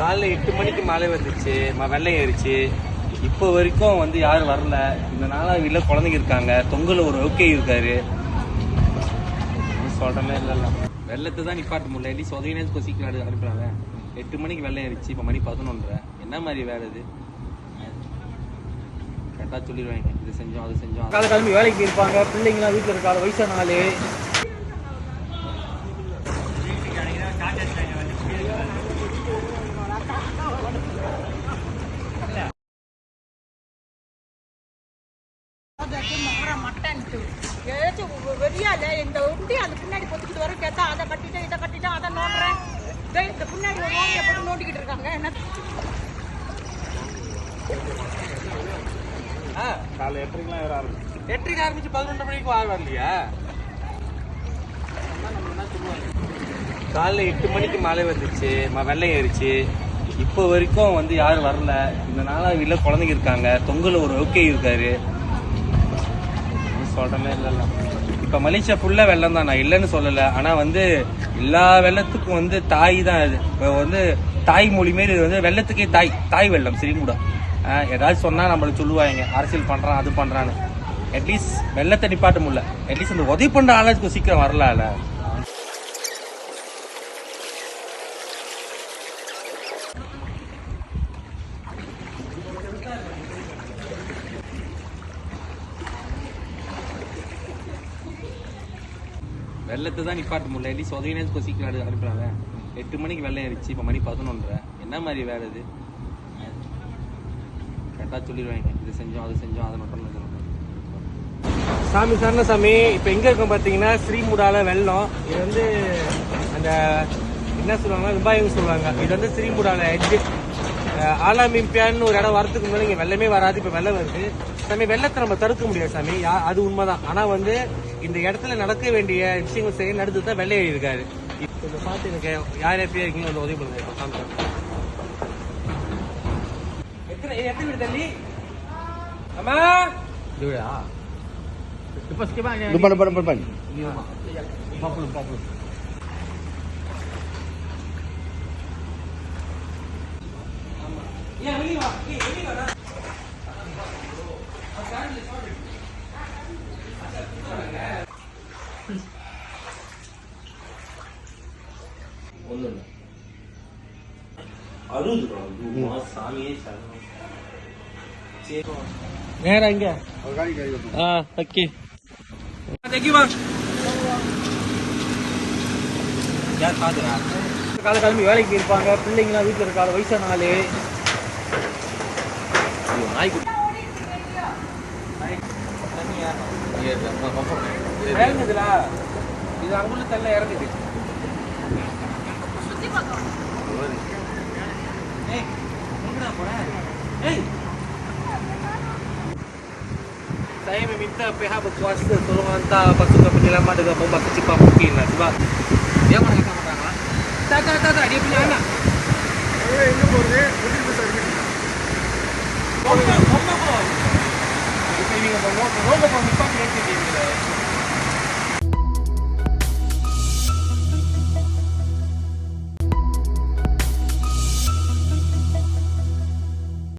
காலைல எட்டு மணிக்கு மழை வந்துச்சு ம- வெள்ளம் ஏறிச்சு. இப்போ வரைக்கும் வந்து யாரும் வரல. இந்த நாளாக வீட்டில் குழந்தைங்க இருக்காங்க. தொங்கல் ஒரு ஓகே இருக்காரு. சொல்கிறமே இல்லைல்ல. வெள்ளத்தை தான் நிப்பாட்ட முடியல. எப்படி சொதையினே கொசிக்கு நாடு அனுப்புறாங்க. எட்டு மணிக்கு வெள்ளம் ஏறிச்சு. இப்போ மணி பதினொன்றரை. என்ன மாதிரி வேலை இது? கரெக்டாக சொல்லிடுவாங்க. இது செஞ்சோம் அது செஞ்சோம். காலை கிளம்பி வேலைக்கு இருப்பாங்க பிள்ளைங்களாம் வீட்டில் இருக்காங்க. வயசானாலே ஆளு அதற்கு மாற மாட்டேன்ட்டு. ஏதாச்சும் வெறியால இந்த உண்டி அந்த பின்னாடி பொத்துக்கிட்டு வர கேட்டா அதை கட்டிட்டேன் இதை கட்டிட்டேன் அதை நோண்டுறேன். இதோ இந்த பின்னாடி ஒரு நோண்டியை போட்டு நோண்டிக்கிட்டு இருக்காங்க. என்ன? காலை எட்டரைக்கெல்லாம் வேற ஆரம்பிச்சு. எட்டரைக்கு ஆரம்பிச்சு பதினொன்றரை மணிக்கு ஆறு வரலையா? காலைல எட்டு மணிக்கு மழை வந்துச்சு ம- வெள்ளம் ஏறிச்சு. இப்போ வரைக்கும் வந்து யாரும் வரல. இந்த நாளா வீட்டில் குழந்தைங்க இருக்காங்க. தொங்கல் ஒரு ஓகே இருக்காரு. சொல்றமே இல்லைல்ல இப்போ மலேசியா ஃபுல்லாக வெள்ளம் தான் நான் இல்லைன்னு சொல்லலை. ஆனால் வந்து எல்லா வெள்ளத்துக்கும் வந்து தாய் தான் இது. இப்போ வந்து தாய் மொழி மாரி இது வந்து வெள்ளத்துக்கே தாய். தாய் வெள்ளம் சிறிமுடா. ஏதாச்சும் சொன்னால் நம்மளுக்கு சொல்லுவாங்க அரசியல் பண்ணுறான் அது பண்ணுறான்னு அட்லீஸ்ட் வெள்ளத்தை நிப்பாட்ட முடியல. அட்லீஸ்ட் அந்த உதவி பண்ணுற ஆளுக்கு சீக்கிரம் வரலாம்ல. வெள்ளத்தை தான் நிப்பாட்ட முடியல. அட்லீஸ்ட் உதவினே சீக்கிரம் அனுப்புறாங்க. எட்டு மணிக்கு வெள்ளம் ஆயிடுச்சு இப்போ மணி பதினொன்றரை. என்ன மாதிரி வேலை இது? கரெக்டாக சொல்லிடுவாங்க. இது செஞ்சோம் அது செஞ்சோம் அதை மட்டும் இது சாமி சரண சாமி. இப்போ எங்கே இருக்கோம் பார்த்தீங்கன்னா ஸ்ரீமுடால வெள்ளம். இது வந்து அந்த என்ன சொல்லுவாங்க துபாய்னு சொல்லுவாங்க. இது வந்து ஸ்ரீமுடால எட்ஜு ஆலாமிம்பியான்னு ஒரு இடம் வரதுக்கு முன்னாடி இங்கே வெள்ளமே வராது இப்போ வெள்ளம் வருது. சாமி வெள்ளத்தை நம்ம தடுக்க முடியாது சாமி. அது உண்மைதான். ஆனா வந்து இந்த இடத்துல நடக்க வேண்டிய விஷயங்கள் செய்ய நடந்து தான் வெள்ளை இருக்காரு. இப்போ பார்த்து எனக்கு யார் எப்படியா இருக்கீங்க வந்து உதவி பண்ணுங்க. இப்போ சாமி. எத்தனை எத்தனை வீடு தள்ளி? அம்மா! இதுடா Lepas sikit bang yang Depan, depan, depan, depan. Ni mak. 40 40. Ya, beli mak. Ni, beli mak. ஒன்றும் இல்லை அறுபது ரூபா சாமியே நேரா இங்க. ஆ ஓகே தேங்க்யூ மேம் யார் பாத்துறா காலை கிளம்பி வேலைக்கு இருப்பாங்க பிள்ளைங்களாம் வீட்டில் இருக்காங்க வயசான ஆளு நாய்க்குட்டி இறங்குதுல இது அங்குள்ள தள்ள இறங்குது சுத்தி பார்க்கலாம் ஏய் எங்கடா போற ஏய் saya meminta pihak berkuasa tolong hantar pasukan penyelamat dengan bomba secepat mungkin lah sebab ನೀವು ಹೋಗೋ ಹೋಗೋ ಮಿಸ್ ಆಗಿರ್ತಿದ್ದೀವಿ